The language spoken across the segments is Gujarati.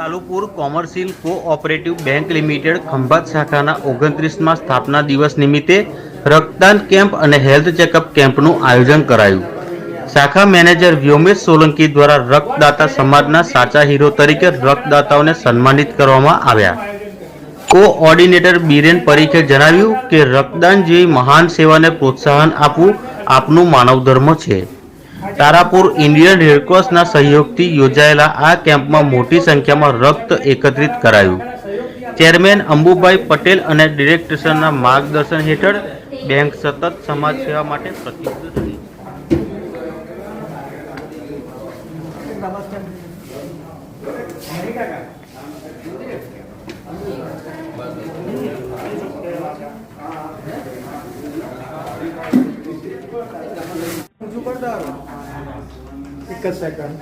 Kalupur commercial cooperative bank limited Khambhat શાખાના ઓગણત્રીસમાં સ્થાપના દિવસ નિમિત્તે રક્તદાન કેમ્પ અને હેલ્થ ચેકઅપ કેમ્પનું આયોજન કરાયું. શાખા મેનેજર વ્યોમેશ સોલંકી દ્વારા રક્તદાતા સમાજના સાચા હીરો તરીકે રક્તદાતાઓને સન્માનિત કરવામાં આવ્યા. કોઓર્ડિનેટર બીરેન પરીખે જણાવ્યું કે રક્તદાન જેવી મહાન સેવાને પ્રોત્સાહન આપવું આપનું માનવ ધર્મ છે. તારાપુર ઇન્ડિયન રેડક્રોસના સહયોગથી યોજાયેલા આ કેમ્પમાં મોટી સંખ્યામાં રક્ત એકત્રિત કરાયું. ચેરમેન અંબુભાઈ પટેલ અને ડિરેક્ટરના માર્ગદર્શન હેઠળ બેંક સતત સમાજ સેવા માટે પ્રતિબદ્ધ રહી ઊંચું એક સેકન્ડ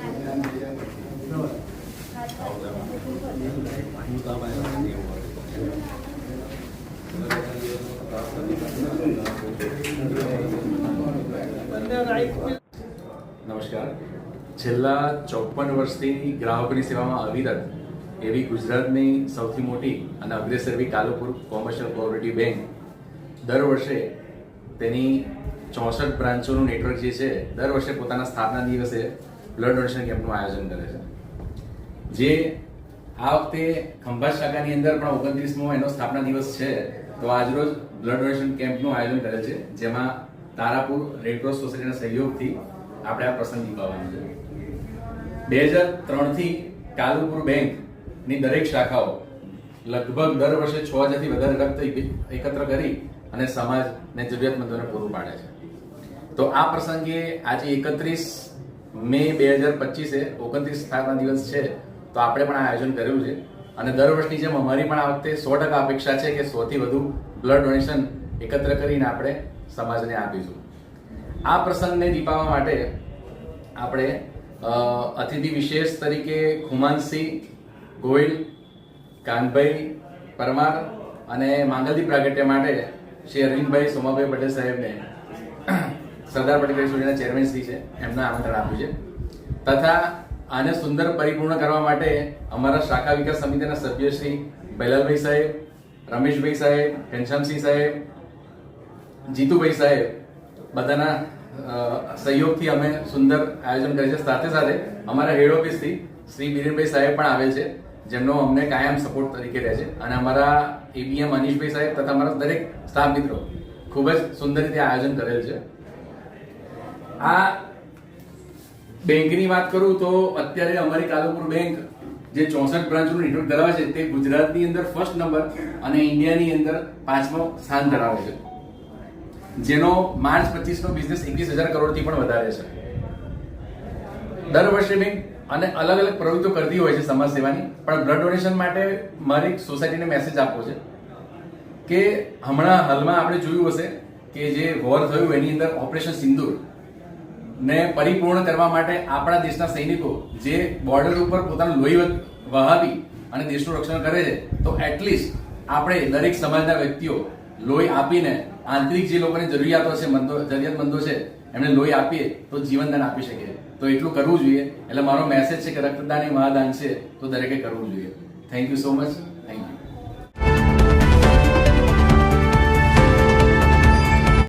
નમસ્કાર. છેલ્લા ચોપન વર્ષથી ગ્રાહકોની સેવામાં અવિરત એવી ગુજરાતની સૌથી મોટી અને અગ્રેસર એવી કાલુપુર કોમર્શિયલ કોઓપરેટિવ બેંક દર વર્ષે તેની ચોસઠ બ્રાન્ચોનું નેટવર્ક જે છે, દર વર્ષે પોતાના સ્થાપના દિવસે બ્લડ ડોનેશન કેમ્પનું આયોજન કરે છે. જે આ વખતે ખંભાત શાખાની અંદર પણ ઓગણત્રીસમો એનો સ્થાપના દિવસ છે, તો આજરોજ બ્લડ ડોનેશન કેમ્પનું આયોજન કરે છે, જેમાં તારાપુર રેડક્રોસ સોસાયટીના સહયોગથી આપણે આ પ્રસંગ નિભાવવાનો છે. બે હજાર ત્રણથી કાલુપુર બેંકની દરેક શાખાઓ લગભગ દર વર્ષે છ હજારથી વધારે રક્ત એકત્ર કરી અને સમાજને જરૂરિયાતમંદોને પૂરું પાડે છે. તો આ પ્રસંગે આજે એકત્રીસ મે બે હજાર પચીસે ઓગણત્રીસ સ્થાપના દિવસ છે, તો આપણે પણ આ આયોજન કર્યું છે. અને દર વર્ષની જેમ અમારી પણ આ વખતે સો ટકા અપેક્ષા છે કે સૌથી વધુ બ્લડ ડોનેશન એકત્ર કરીને આપણે સમાજને આપીશું. આ પ્રસંગને દીપાવવા માટે આપણે અતિથિ વિશેષ તરીકે ખુમાનસિંહ ગોયલ કાનભાઈ પરમાર અને માંગલદીપ પ્રાગટ્ય માટે શ્રી અરવિંદભાઈ સોમાભાઈ પટેલ સાહેબને સરદાર પટેલ સોસાયટીના ચેરમેન શ્રી છે. એમને આમંત્રણ આપ્યું છે. તથા આને સુંદર પરિપૂર્ણ કરવા માટે અમારા શાખા વિકાસ સમિતિના સભ્ય શ્રી બૈલાલભાઈ સાહેબ, રમેશભાઈ સાહેબ, ઘનશ્યામસિંહ સાહેબ, જીતુભાઈ સાહેબ બધાના સહયોગથી અમે સુંદર આયોજન કરીએ છીએ સાથે સાથે અમારા હેડ ઓફિસથી શ્રી બિરેનભાઈ સાહેબ પણ આવે છે, જેમનો અમને કાયમ સપોર્ટ તરીકે રહે છે. અને અમારા એબીએમ અનીશભાઈ સાહેબ તથા અમારા દરેક સ્ટાફ મિત્રો ખૂબ જ સુંદર રીતે આયોજન કરેલ છે. આ બેંકની વાત કરું તો અત્યારે અમારી કાલુપુર બેંક જે ચોસઠ બ્રાન્ચનું નેટવર્ક ધરાવે છે તે ગુજરાતની અંદર ફર્સ્ટ નંબર અને ઇન્ડિયાની અંદર પાંચમો સ્થાન ધરાવે છે. જેનો માર્ચ પચીસનો બિઝનેસ એકવીસ હજાર કરોડથી પણ વધારે છે. દર વર્ષે બેંક અને અલગ અલગ પ્રવૃત્તિઓ કરતી હોય છે સમાજ સેવાની, પણ બ્લડ ડોનેશન માટે મારી સોસાયટીને મેસેજ આપવો છે કે હમણાં હાલમાં આપણે જોયું હશે કે જે વોર થયું એની અંદર ઓપરેશન સિંદૂર ને પરિપૂર્ણ કરવા માટે આપણા દેશના સૈનિકો જે બોર્ડર ઉપર પોતાનું લોહી વહાવી અને દેશનું રક્ષણ કરે છે, તો એટલીસ્ટ આપણે દરેક સમાજના વ્યક્તિઓ લોહી આપીને આંતરિક જે લોકોની જરૂરિયાતો છે, મંદો, જરૂરિયાતમંદો છે, એમને લોહી આપીએ તો જીવનદાન આપી શકીએ. તો એટલું કરવું જોઈએ. એટલે મારો મેસેજ છે કે રક્તદાન એ મહાદાન છે, તો દરેકે કરવું જોઈએ. Thank you so much